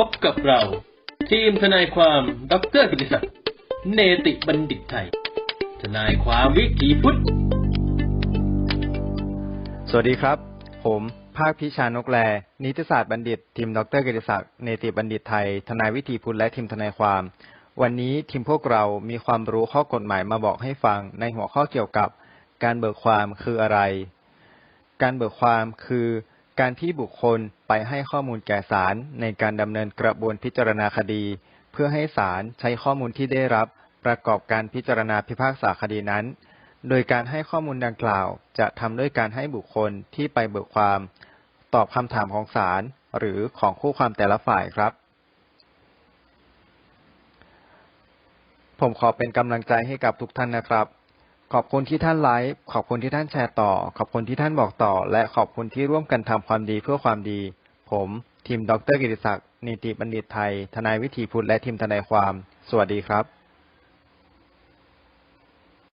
พบกับเรา ทีมทนายความดรกิติศักดิ์เนติบัณฑิตไทย ทนายความวิถีพุทธ สวัสดีครับ ผมภาคพิชานกแล นิติศาสตร์บัณฑิต ทีมดรกิติศักดิ์เนติบัณฑิตไทย ทนายวิถีพุทธและทีมทนายความ วันนี้ทีมพวกเรามีความรู้ข้อกฎหมายมาบอกให้ฟังในหัวข้อเกี่ยวกับ การเบิกความคืออะไร การเบิกความคือ การที่บุคคลไปให้ข้อมูลแก่ศาลในการดำเนินกระบวนพิจารณาคดี เพื่อให้ศาลใช้ข้อมูลที่ได้รับประกอบการพิจารณาพิพากษาคดีนั้น โดยการให้ข้อมูลดังกล่าว จะทำด้วยการให้บุคคลที่ไปเบิกความ ตอบคำถามของศาลหรือของคู่ความแต่ละฝ่ายครับ ผมขอเป็นกำลังใจให้กับทุกท่านนะครับ ขอบคุณที่ท่านไลฟ์ขอบคุณที่ท่านแชร์ต่อ ขอบคุณที่ท่านบอกต่อ และขอบคุณที่ร่วมกันทำความดีเพื่อความดี ผมทีมดรกิติศักดิ์นิติบัณฑิตไทย ทนายวิถีพุทธและทีมทนายความ สวัสดีครับ